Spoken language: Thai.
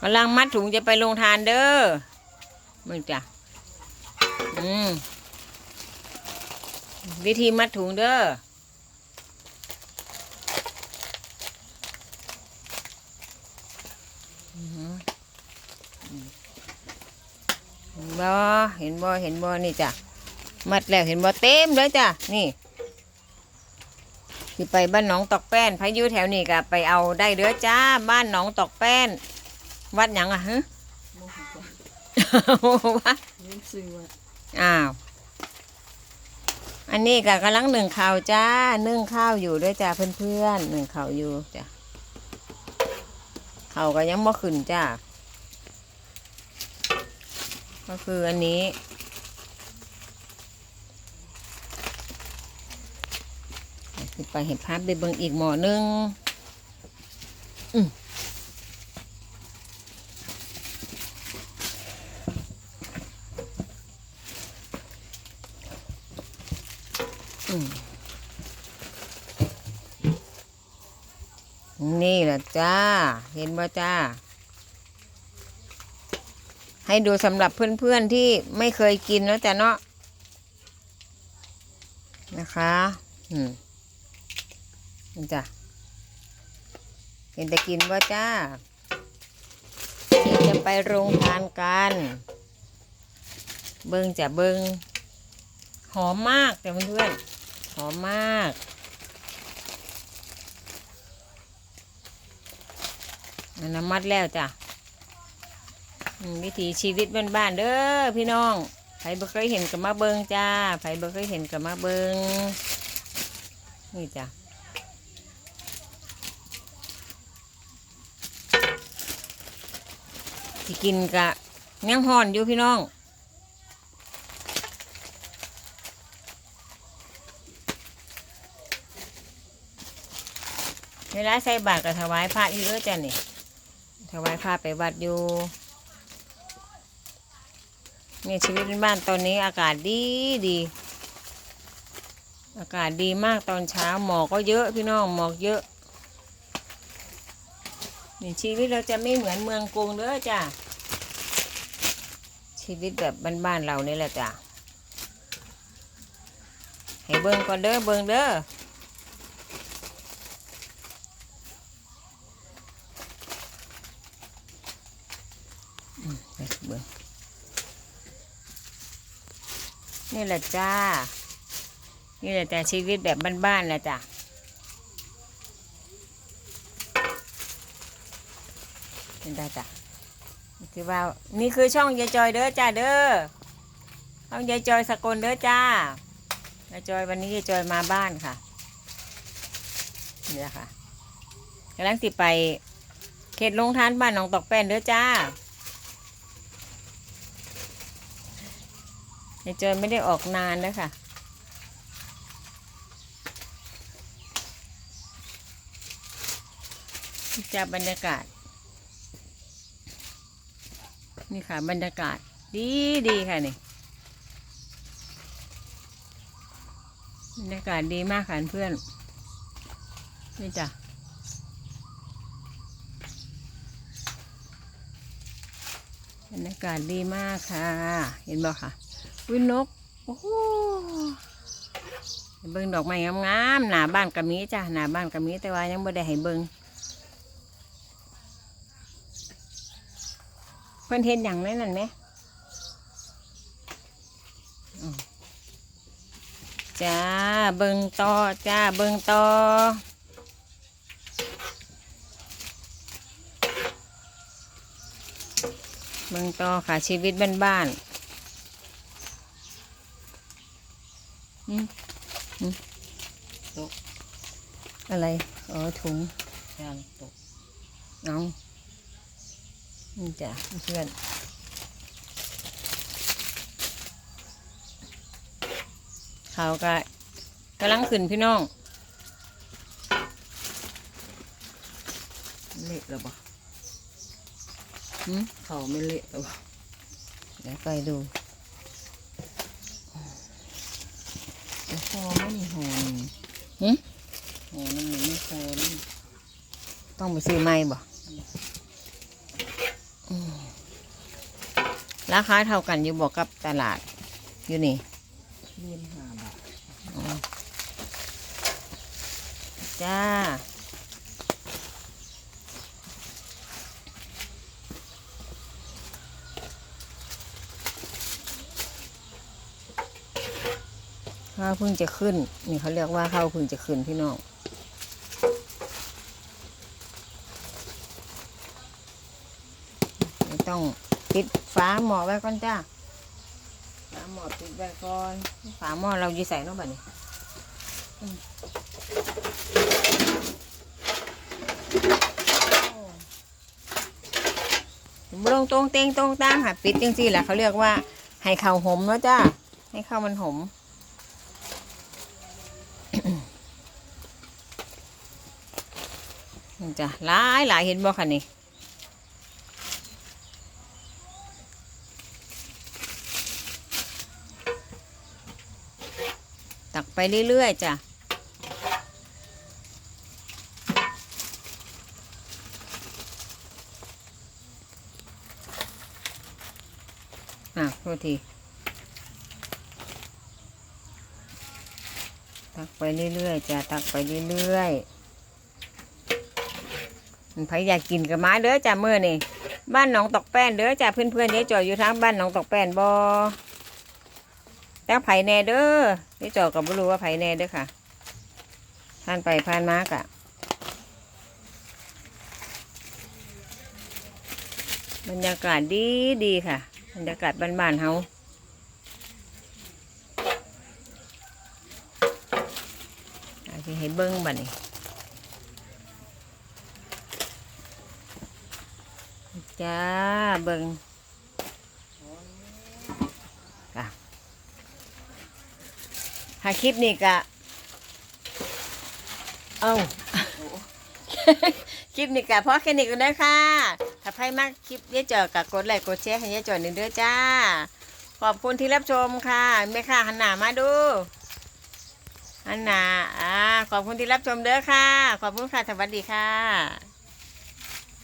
กำลังมัดถุงจะไปลงทานเด้อมึงจ้ะอืมวิธีมัดถุงเด้ออืมเห็นบ่เห็นบ่เห็นบ่นี่จ้ะ มัดแล้วเห็นบ่เต็มเลยจ้ะ นี่ที่ไปบ้านหนองตอกแป้นพายุแถวนี้ก็ไปเอาได้เด้อจ้า บ้านหนองตอกแป้น วัดหยังอะฮะวัดเลี้ยงซื้อว่าอ้าว อันนี้ก็กำลังหนึ่งข้าวจ้านึ่งข้าวอยู่ด้วยจ้าเพื่อนๆหนึ่งข้าวอยู่จ้ะข้าวก็ยังบ่ขึ้นจ้าก็คืออันนี้สิไปเห็ดภาพไปเบิ่งอีกหมอหนึงอืม นี่แหละจ้า เห็นบ่จ้า ให้ดูสำหรับเพื่อนๆที่ไม่เคยกินแล้วจ้ะเนาะนะคะ อืมนี่จ้ะเห็นแต่กินว่าจ้าจะไปโรงทานกัน เบิงจะเบิงหอมมากจ้ะเพื่อนๆหอมมาก นน้ำมัดแล้วจ้ะวิถีชีวิตบ้านๆเด้อพี่น้องใครบ่เคยเห็นกับมาเบิงจ้าใครบ่เคยเห็นกับมาเบิงนี่จ้ะที่กินกะยังห่อนอยู่พี่น้องเวลาใส่บาตรก็ถวายพระอยู่เด้อจ้ะนี่ ถวายพระไปวัดอยู่นี่ชีวิตบ้านตอนนี้อากาศดีดี อากาศดีมากตอนเช้าหมอกก็เยอะพี่น้องหมอกเยอะนี่ชีวิตเราจะไม่เหมือนเมืองกรุงเด้อจ้ะชีวิตแบบบ้านๆเรานี่แหละจ้ะให้เบิ่งก่อนเด้อเบิ่งเด้อมไปเบิ่ง นี่แหละจ้า นี่แหละจ้ะชีวิตแบบบ้านๆแหละจ้ะเป็นได้จ้ะคือว่านี่คือช่องยายจอยเด้อจ้าเด้อช่องยายจอยสกลเด้อจ้ายายจอยวันนี้ยายจอยมาบ้านค่ะนี่แหละค่ะกำลังสิไปเขตลงทานบ้านหนองตอกแป้นเด้อจ้า ยายจอยไม่ได้ออกนานแล้วค่ะ จะบรรยากาศ นี่ค่ะบรรยากาศดีดีค่ะนี่บรรยากาศดีมากค่ะเพื่อน นี่จ้ะบรรยากาศดีมากค่ะ เห็นบ่ค่ะ วินกโอ้โหเบิ่งดอกไม้งามๆหน้าบ้านกะมีจ้ะหน้าบ้านกะมีแต่ว่ายังไม่ได้ให้เบิ่งเพื่นเห็นอย่างนั้นนั่นไหมจ้าเบิ้งต่อจ้าเบิ้งต่อเบิงต่อค่ะชีวิตบ้านๆอืมอืม ตก อะไร อ๋อ ถุงยางตก เอานี่จ้ะเพื่อนเขาก็กำลังขึ้นพี่น้องเละแล้วบ่หืมเขาไม่เละแล้วบ่เดี๋ยวไปดู แต่พอไม่มีหอนี่หืมหอนั่นมันไม่พอนี่ต้องไปซื้อไม้บ่อืมราคาเท่ากันอยู่บอกกับตลาด อยู่นี่เรียนหาบาทจ้า ข้าวเพิ่งจะขึ้น นี่เขาเรียกว่าข้าวเพิ่งจะขึ้นพี่น้องไม่ต้องปิดฝาหม้อไว้ก่อนจ้าฝาหม้อปิดไว้ก่อนฝาหม้อเราอยู่ใส่เนาะบัดนี้อืมบลงตรงเตงตรงตามค่ะปิดจังซี่แหละเขาเรียกว่าให้ข้าวหอมเนาะจ้าให้ข้าวมันหอม นี่จ้ะหลายหลายเห็นบ่คะนี่ตักไปเรื่อยๆจ้ะอะโทษทีตักไปเรื่อยๆจ้ะตักไปเรื่อยๆ มันไผอยากกินกับมาเด้อจ้ะเมื่อนี่บ้านหนองตอกแป้นเด้อจ้ะเพื่อนๆยายจ่อยอยู่ทางบ้านหนองตอกแป้นบอแต่ไผ่แน่เด้อยายจ่อยก็บ่รู้ว่าไผ่แน่เด้อค่ะท่านไปผ่านมากะบรรยากาศดีดีค่ะ บรรยากาศบ้านๆเฮาอาจจะให้เบิ้งบัดนี้ จ้าเบิ้งค่ะถ้าคลิปนี้กะเอาคลิปนี้กะเพราะแค่นี้ก็ได้ค่ะ ถ้าใครมากคลิปเยอะเจอกับกดไลค์กดแชร์ให้เยอะจอหนึ่งเด้อจ้า ขอบคุณที่รับชมค่ะแม่ค่ะหันหน้ามาดูหันหน้าอ่าขอบคุณที่รับชมเด้อค่ะ ขอบคุณค่ะสวัสดีค่ะ